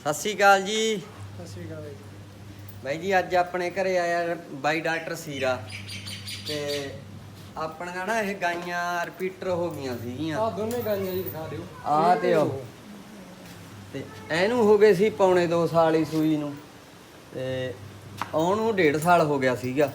ਸਤਿ ਸ਼੍ਰੀ ਅਕਾਲ ਜੀ। ਸਤਿ ਸ਼੍ਰੀ ਅਕਾਲ ਬਾਈ ਬਾਈ ਜੀ ਅੱਜ ਆਪਣੇ ਘਰੇ ਆਇਆ ਬਾਈ ਡਾਕਟਰ ਸੀਰਾ। ਤੇ ਆਪਣੀਆਂ ਨਾ ਇਹ ਗਾਈਆਂ ਰਿਪੀਟਰ ਹੋ ਗਈਆਂ ਸੀਗੀਆਂ। ਆਹ ਦੋਨੇ ਗਾਈਆਂ ਜੀ ਦਿਖਾ ਦਿਓ। ਆਹ ਤੇ ਉਹ ਤੇ ਇਹਨੂੰ ਹੋ ਗਏ ਸੀ ਪੌਣੇ 2 ਸਾਲ ਹੀ ਸੂਈ ਨੂੰ। ਤੇ ਉਹਨੂੰ 1.5 ਸਾਲ ਹੋ ਗਿਆ ਸੀਗਾ।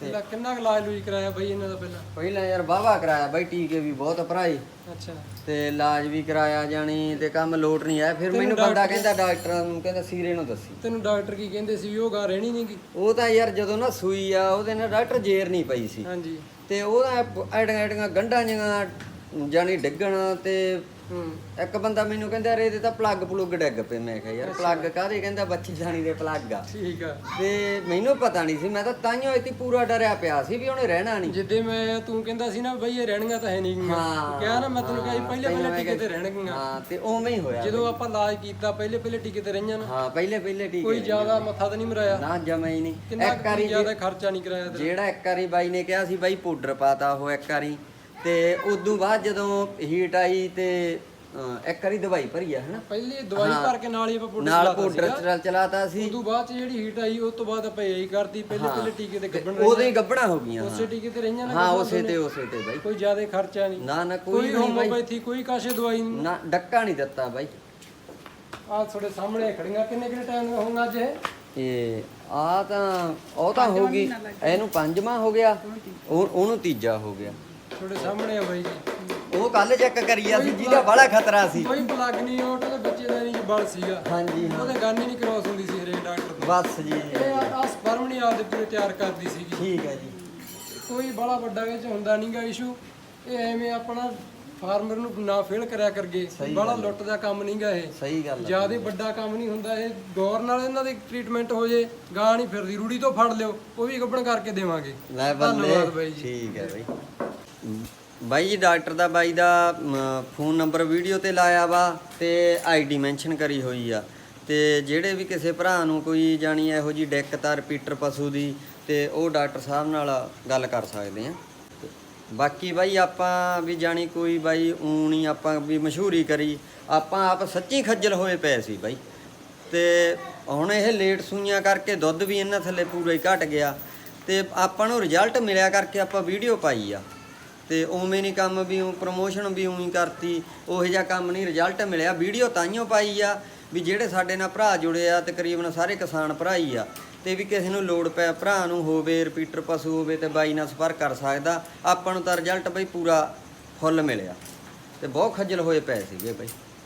ਕਿੰਨਾ ਕੁ ਇਲਾਜ ਲੂਜ ਕਰਾਇਆ ਬਾਈ ਇਹਨਾਂ ਦਾ ਪਹਿਲਾਂ? ਪਹਿਲਾਂ ਯਾਰ ਵਾਹਵਾ ਕਰਾਇਆ ਬਾਈ ਟੀਕੇ ਵੀ ਬਹੁਤ ਭਰਾਈ ਅੱਛਾ। ਤੇ ਇਲਾਜ ਵੀ ਕਰਾਇਆ ਜਾਣੀ ਤੇ ਕੰਮ ਲੋਟ ਨਹੀਂ ਆਇਆ। ਫਿਰ ਮੈਨੂੰ ਬੰਦਾ ਕਹਿੰਦਾ ਡਾਕਟਰ ਨੂੰ ਕਹਿੰਦਾ ਸੀਰੇ ਨੂੰ ਦੱਸੀ। ਤੈਨੂੰ ਡਾਕਟਰ ਕੀ ਕਹਿੰਦੇ ਸੀ ਵੀ ਉਹ ਗਾਂ ਰਹਿਣੀ ਨਹੀਂਗੀ ਉਹ ਤਾਂ ਯਾਰ ਜਦੋਂ ਨਾ ਸੂਈ ਆ ਉਹਦੇ ਨਾਲ ਡਾਕਟਰ ਜੇਰ ਨਹੀਂ ਪਈ ਸੀ। ਹਾਂਜੀ। ਤੇ ਉਹਦਾ ਐਡੀਆਂ ਐਡੀਆਂ ਗੰਢਾਂ ਜਿਹੀਆਂ ਜਾਣੀ ਡਿੱਗਣ ਤੇ ਇੱਕ ਬੰਦਾ ਮੈਨੂੰ ਕਹਿੰਦਾ ਰੇ ਇਹਦੇ ਤਾਂ ਪਲੱਗ ਪਲੁੱਗ ਡਿੱਗ ਪਏ। ਮੈਂ ਕਿਹਾ ਯਾਰ ਪਲੱਗ ਕਾਹਦੇ? ਕਹਿੰਦਾ ਬੱਚੀ ਜਾਣੀ ਦੇ ਪਲੱਗ ਆ। ਠੀਕ ਆ। ਤੇ ਮੈਨੂੰ ਪਤਾ ਨਹੀਂ ਸੀ ਮੈਂ ਤਾਂ ਤਾਈਓ ਇਤੀ ਪੂਰਾ ਡਰਿਆ ਪਿਆ ਸੀ ਵੀ ਉਹਨੇ ਰਹਿਣਾ ਨਹੀਂ। ਜਿੱਦੇ ਮੈਂ ਤੂੰ ਕਹਿੰਦਾ ਸੀ ਨਾ ਬਈ ਇਹ ਰਹਿਣੀਆਂ ਤਾਂ ਹੈ ਨਹੀਂ ਹਾਂ। ਕਿਹਾ ਨਾ ਮੈਂ ਤੈਨੂੰ ਕਿਹਾ ਪਹਿਲੇ ਪਹਿਲੇ ਟੀਕੇ ਤੇ ਰਹਿਣਗੀਆਂ। ਹਾਂ ਤੇ ਉਵੇਂ ਹੀ ਹੋਇਆ। ਜਦੋਂ ਆਪਾਂ ਇਲਾਜ ਕੀਤਾ ਪਹਿਲੇ ਪਹਿਲੇ ਟੀਕੇ ਤੇ ਰਹੀਆਂ ਨਾ। ਹਾਂ ਪਹਿਲੇ ਪਹਿਲੇ ਠੀਕ ਕੋਈ ਜ਼ਿਆਦਾ ਮੱਥਾ ਤਾਂ ਨਹੀਂ ਮਰਾਇਆ। ਨਾ ਜਮਾ ਹੀ ਨਹੀਂ। ਇੱਕ ਵਾਰੀ ਜ਼ਿਆਦਾ ਖਰਚਾ ਨਹੀਂ ਕਰਾਇਆ ਜਿਹੜਾ ਇੱਕ ਵਾਰੀ ਬਾਈ ਨੇ ਕਿਹਾ ਸੀ ਬਾਈ ਪਾਊਡਰ ਪਾਤਾ ਉਹ ਇੱਕ ਵਾਰੀ। ਤੇ ਉਦੋਂ ਬਾਅਦ ਜਦੋਂ ਹੀਟ ਆਈ ਤੇ ਅਹ, ਇੱਕ ਵਾਰੀ ਦਵਾਈ ਭਰੀ ਆ ਹਨਾ? ਪਹਿਲੇ ਦਵਾਈ ਭਰ ਕੇ ਨਾਲ ਹੀ ਆਪਾਂ ਪੁੱਟ ਨਾਲ ਪਾਊਡਰ ਚਲ ਚਲਾਤਾ ਸੀ। ਉਦੋਂ ਬਾਅਦ ਚ ਜਿਹੜੀ ਹੀਟ ਆਈ ਉਸ ਤੋਂ ਬਾਅਦ ਆਪਾਂ ਇਹੀ ਕਰਤੀ। ਪਹਿਲੇ ਪਹਿਲੇ ਟੀਕੇ ਤੇ ਗੱਭਣ ਉਦੋਂ ਹੀ ਗੱਬਣਾ ਹੋ ਗਈਆਂ ਉਸੇ ਟੀਕੇ ਤੇ ਰਹੀਆਂ ਨਾ ਹਾਂ ਉਸੇ ਤੇ ਉਸੇ ਤੇ ਬਾਈ। ਕੋਈ ਜ਼ਿਆਦਾ ਖਰਚਾ ਨਹੀਂ। ਨਾ ਨਾ ਕੋਈ ਕੋਈ ਨਹੀਂ ਬਾਈ। ਹੋਮੋਪੈਥੀ ਕੋਈ ਕਾਸ਼ੇ ਦਵਾਈ ਨਹੀਂ। ਨਾ ਡੱਕਾ ਨਹੀਂ ਦਿੱਤਾ ਬਾਈ। ਆ ਤੁਹਾਡੇ ਸਾਹਮਣੇ ਖੜੀਆਂ। ਕਿੰਨੇ ਕਿੰਨੇ ਟਾਈਮ ਦੀਆਂ ਹੋਣਗੀਆਂ ਅੱਜ ਇਹ? ਇਹ ਆ ਤਾਂ ਉਹ ਤਾਂ ਹੋ ਗਈ। ਇਹਨੂੰ ਪੰਜਵਾਂ ਹੋ ਗਿਆ। ਉਹ ਉਹਨੂੰ ਤੀਜਾ ਹੋ ਗਿਆ। ਤੁਹਾਡੇ ਸਾਹਮਣੇ ਆ ਬਾਈ ਜੀ। ਉਹ ਕੱਲ ਚੈੱਕ ਕਰੀਆ ਸੀ ਜਿਹਦਾ ਬੜਾ ਖਤਰਾ ਸੀ। ਕੋਈ ਪਲੱਗ ਨਹੀਂ ਉਹ ਤੇ ਬੱਚੇ ਦਾ ਨਹੀਂ ਬਲ ਸੀਗਾ। ਹਾਂਜੀ ਹਾਂ। ਉਹਦੇ ਗਨ ਹੀ ਨਹੀਂ ਕ੍ਰਾਸ ਹੁੰਦੀ ਸੀ ਹਰੇਕ ਡਾਕਟਰ ਬਸ ਜੀ। ਇਹ ਆ ਸਪਰਮ ਨਹੀਂ ਆਪਦੇ ਪੂਰੇ ਤਿਆਰ ਕਰਦੀ ਸੀਗੀ। ਠੀਕ ਹੈ ਜੀ। ਕੋਈ ਬੜਾ ਵੱਡਾ ਵਿੱਚ ਹੁੰਦਾ ਨਹੀਂਗਾ ਇਸ਼ੂ ਇਹ ਐਵੇਂ ਆਪਣਾ ਫਾਰਮਰ ਨੂੰ ਨਾ ਫੇਲ ਕਰਿਆ ਕਰਗੇ। ਬੜਾ ਲੁੱਟ ਦਾ ਕੰਮ ਨਹੀਂਗਾ ਇਹ। ਸਹੀ ਗੱਲ ਆ। ਜ਼ਿਆਦਾ ਵੱਡਾ ਕੰਮ ਨਹੀਂ ਹੁੰਦਾ ਇਹ। ਗੌਰ ਨਾਲ ਇਹਨਾਂ ਦੀ ਟ੍ਰੀਟਮੈਂਟ ਹੋ ਜੇ ਗਾਂ ਨਹੀਂ ਫਿਰਦੀ। ਰੂੜੀ ਤੋਂ ਫੜ ਲਿਓ ਉਹ ਵੀ ਗੱਭਣ ਕਰਕੇ ਦੇਵਾਂਗੇ। ਲੈ ਬੱਲੇ ਧੰਨਵਾਦ ਬਾਈ ਜੀ। ਠੀਕ ਹੈ ਬਾਈ। ਬਾਈ ਜੀ, ਡਾਕਟਰ ਦਾ ਬਾਈ ਦਾ ਫੋਨ ਨੰਬਰ ਵੀਡੀਓ ਤੇ ਲਾਇਆ ਵਾ ਤੇ ਆਈਡੀ ਮੈਂਸ਼ਨ ਕਰੀ ਹੋਈ ਆ। ਤੇ ਜਿਹੜੇ ਵੀ ਕਿਸੇ ਭਰਾ ਨੂੰ ਕੋਈ ਜਾਣੀ ਇਹੋ ਜੀ ਦਿੱਕਤ ਆ ਰਿਪੀਟਰ ਪਸ਼ੂ ਦੀ, ਤੇ ਉਹ ਡਾਕਟਰ ਸਾਹਿਬ ਨਾਲ ਗੱਲ ਕਰ ਸਕਦੇ ਆ। ਬਾਕੀ ਬਾਈ ਆਪਾਂ ਵੀ ਜਾਣੀ ਕੋਈ ਬਾਈ ਊਣੀ ਆਪਾਂ ਵੀ ਮਸ਼ਹੂਰੀ ਕਰੀ, ਆਪਾਂ ਆਪ ਸੱਚੀ ਖੱਜਲ ਹੋਏ ਪਏ ਸੀ ਬਾਈ। ਤੇ ਹੁਣ ਇਹ ਲੇਟ ਸੂਈਆਂ ਕਰਕੇ ਦੁੱਧ ਵੀ ਇਹਨਾਂ ਥੱਲੇ ਪੂਰਾ ਹੀ ਘਟ ਗਿਆ, ਤੇ ਆਪਾਂ ਨੂੰ ਰਿਜ਼ਲਟ ਮਿਲਿਆ ਕਰਕੇ ਆਪਾਂ ਵੀਡੀਓ ਪਾਈ ਆ। ਤੇ ਉਵੇਂ ਨਹੀਂ ਕੰਮ ਵੀ ਉਹ ਪ੍ਰੋਮੋਸ਼ਨ ਵੀ ਉਵੇਂ ਕਰਤੀ, ਉਹੋ ਜਿਹਾ ਕੰਮ ਨਹੀਂ ਰਿਜ਼ਲਟ ਮਿਲਿਆ, ਵੀਡੀਓ ਤਾਈਓ ਪਾਈ ਆ, ਵੀ ਜਿਹੜੇ ਸਾਡੇ ਨਾਲ ਭਰਾ ਜੁੜੇ ਆ, ਤਕਰੀਬਨ ਸਾਰੇ ਕਿਸਾਨ ਭਰਾ ਹੀ ਆ, ਤੇ ਵੀ ਕਿਸੇ ਨੂੰ ਲੋੜ ਪੈ, ਭਰਾ ਨੂੰ ਹੋਵੇ ਰਿਪੀਟਰ ਪਸ਼ੂ ਹੋਵੇ ਤੇ ਬਾਈ ਨਾਲ ਸੰਪਰਕ ਕਰ ਸਕਦਾ, ਆਪਾਂ ਨੂੰ ਤਾਂ ਰਿਜ਼ਲਟ ਬਈ ਪੂਰਾ ਫੁੱਲ ਮਿਲਿਆ, ਤੇ ਬਹੁਤ ਖੱਜਲ ਹੋਏ ਪਏ ਸੀਗੇ ਬਈ।